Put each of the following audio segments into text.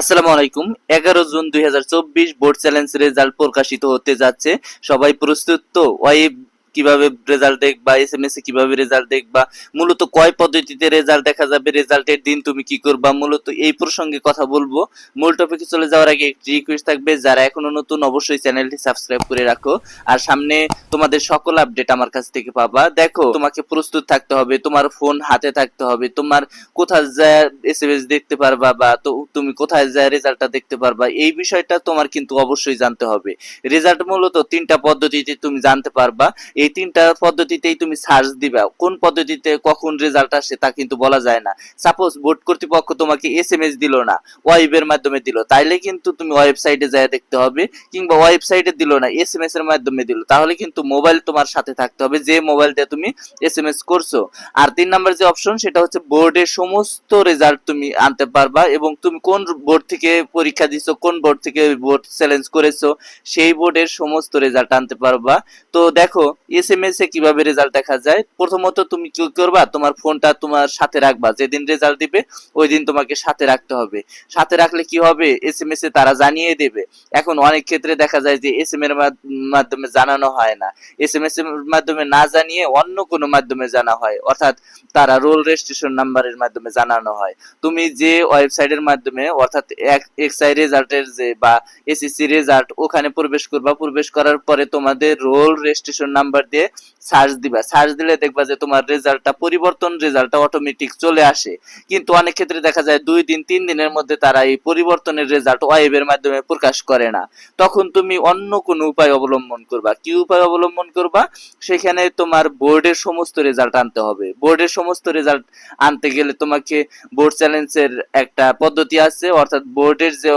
আসসালামু আলাইকুম। এগারো জুন দুই হাজার চব্বিশ বোর্ড চ্যালেঞ্জ রেজাল্ট প্রকাশিত হতে যাচ্ছে। সবাই প্রস্তুত তো? ওয়াইব কীভাবে রেজাল্ট দেখবা এস এম এস এ কীভাবে রেজাল্ট দেখবা মূলত কয় পদ্ধতিতে রেজাল্ট দেখা যাবে রেজাল্টের দিন তুমি কি করবা, মূলত এই প্রসঙ্গে কথা বলব। মূল টপিকে চলে যাওয়ার আগে একটি রিকোয়েস্ট থাকবে, যারা এখনও নতুন অবশ্যই চ্যানেলটি সাবস্ক্রাইব করে রাখো। আর সামনে তোমাদের সকল আপডেট আমার কাছ থেকে পাবা। দেখো, তোমাকে প্রস্তুত থাকতে হবে, তোমার ফোন হাতে থাকতে হবে, তোমার কোথায় যায় এস এম এস দেখতে পারবা বা তো তুমি কোথায় যায় রেজাল্টটা দেখতে পারবা, এই বিষয়টা তোমার কিন্তু অবশ্যই জানতে হবে। রেজাল্ট মূলত তিনটা পদ্ধতিতে তুমি জানতে পারবা। এই তিনটা পদ্ধতিতেই তুমি সার্চ দিবা। কোন পদ্ধতিতে কখন রেজাল্ট আসে তা কিন্তু বলা যায় না। সাপোজ বোর্ড কর্তৃপক্ষ তোমাকে এস এম এস দিল না ওয়েবের মাধ্যমে দিল, তাইলে কিন্তু তুমি ওয়েবসাইটে যায় দেখতে হবে কিংবা ওয়েবসাইটে দিল না এস এম এস এর মাধ্যমে দিল। তাহলে কিন্তু মোবাইল তোমার সাথে থাকতে হবে, যে মোবাইল দিয়ে তুমি এস এম এস করছ। আর তিন নম্বর যে অপশন সেটা হচ্ছে বোর্ডের সমস্ত রেজাল্ট তুমি আনতে পারবা এবং তুমি কোন বোর্ড থেকে পরীক্ষা দিছো, কোন বোর্ড থেকে বোর্ড চ্যালেঞ্জ করেছ, সেই বোর্ডের সমস্ত রেজাল্ট আনতে পারবা। তো দেখো এস এম এস এ কীভাবে রেজাল্ট দেখা যায়? প্রথমত তুমি কি করবা? তোমার ফোনটা তোমার সাথে রাখবা। যেদিন রেজাল্ট দিবে ওই দিন তোমাকে সাথে রাখতে হবে। সাথে রাখলে কি হবে? এস এম এস এ তারা জানিয়ে দেবে। এখন অনেক ক্ষেত্রে দেখা যায় যে এস এম এর মাধ- মাধ্যমে জানানো হয় না। এস এম এস এর মাধ্যমে না জানিয়ে অন্য কোনো মাধ্যমে জানা হয়। অর্থাৎ তারা রোল রেজিস্ট্রেশন নাম্বারের মাধ্যমে জানানো হয়। তুমি যে ওয়েবসাইটের মাধ্যমে, অর্থাৎ এক্সআই রেজাল্টের যে বা এসএসসি রেজাল্ট ওখানে প্রবেশ করবা। প্রবেশ করার পরে তোমাদের রোল রেজিস্ট্রেশন নাম্বার দিয়ে সার্চ দিবা। সার্চ দিলে দেখবা যে তোমার রেজাল্টটা, পরিবর্তন রেজাল্টটা অটোমেটিক চলে আসে। কিন্তু অনেক ক্ষেত্রে দেখা যায় দুই দিন, তিন দিনের মধ্যে তারা এই পরিবর্তনের রেজাল্ট ওয়েবের মাধ্যমে প্রকাশ করে না। তখন তুমি অন্য কোনো উপায় অবলম্বন করবা। কি উপায় অবলম্বন করবা? সেখানে তোমার বোর্ডের সমস্ত রেজাল্ট আনতে হবে। বোর্ডের সমস্ত রেজাল্ট আনতে গেলে তোমাকে বোর্ড চ্যালেঞ্জের একটা পদ্ধতি আছে। অর্থাৎ বোর্ডের যে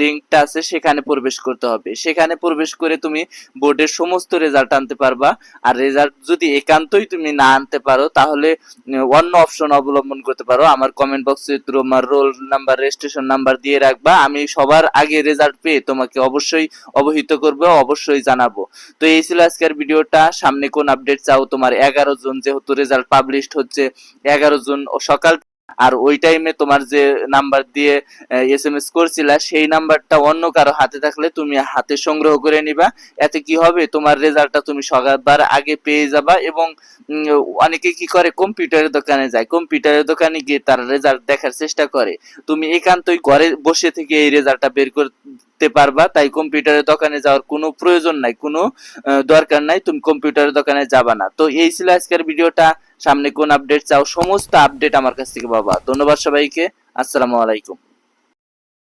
লিঙ্কটা আছে, সেখানে প্রবেশ করতে হবে। সেখানে প্রবেশ করে তুমি বোর্ডের সমস্ত রেজাল্ট আনতে পারবা। আর রেজাল্ট যদি একান্তই তুমি না আনতে পারো, তাহলে অন্য অপশন অবলম্বন করতে পারো। আমার কমেন্ট বক্সে তোমার রোল নাম্বার রেজিস্ট্রেশন নাম্বার দিয়ে রাখবা। আমি সবার আগে রেজাল্ট পেয়ে তোমাকে অবশ্যই অবহিত করব, অবশ্যই জানাব। তো এই ছিল আজকের ভিডিওটা। সামনে কোন আপডেট চাও? তোমার এগারো জন যেহেতু রেজাল্ট পাবলিশড হচ্ছে, এগারো জন সকাল আর ওই টাইমে তোমার যে নাম্বার দিয়ে এস এম এস করছিলা, সেই নাম্বারটা অন্য কারও হাতে থাকলে তুমি হাতে সংগ্রহ করে নিবা। এতে কি হবে? তোমার রেজাল্টটা তুমি সকালবার আগে পেয়ে যাবা এবং অনেকে কি করে? কম্পিউটারের দোকানে যায়। কম্পিউটারের দোকানে গিয়ে তার রেজাল্ট দেখার চেষ্টা করে। তুমি একান্তই ঘরে বসে থেকে এই রেজাল্টটা বের করতে পারবা। তাই কম্পিউটারের দোকানে যাওয়ার কোনো প্রয়োজন নাই, কোনো দরকার নাই। তুমি কম্পিউটারের দোকানে যাবা না। তো এই ছিল আজকের ভিডিওটা। সামনে কোন আপডেট চাও সমস্ত আপডেট আমার কাছ থেকে পাবা। ধন্যবাদ সবাইকে। আসসালামু আলাইকুম।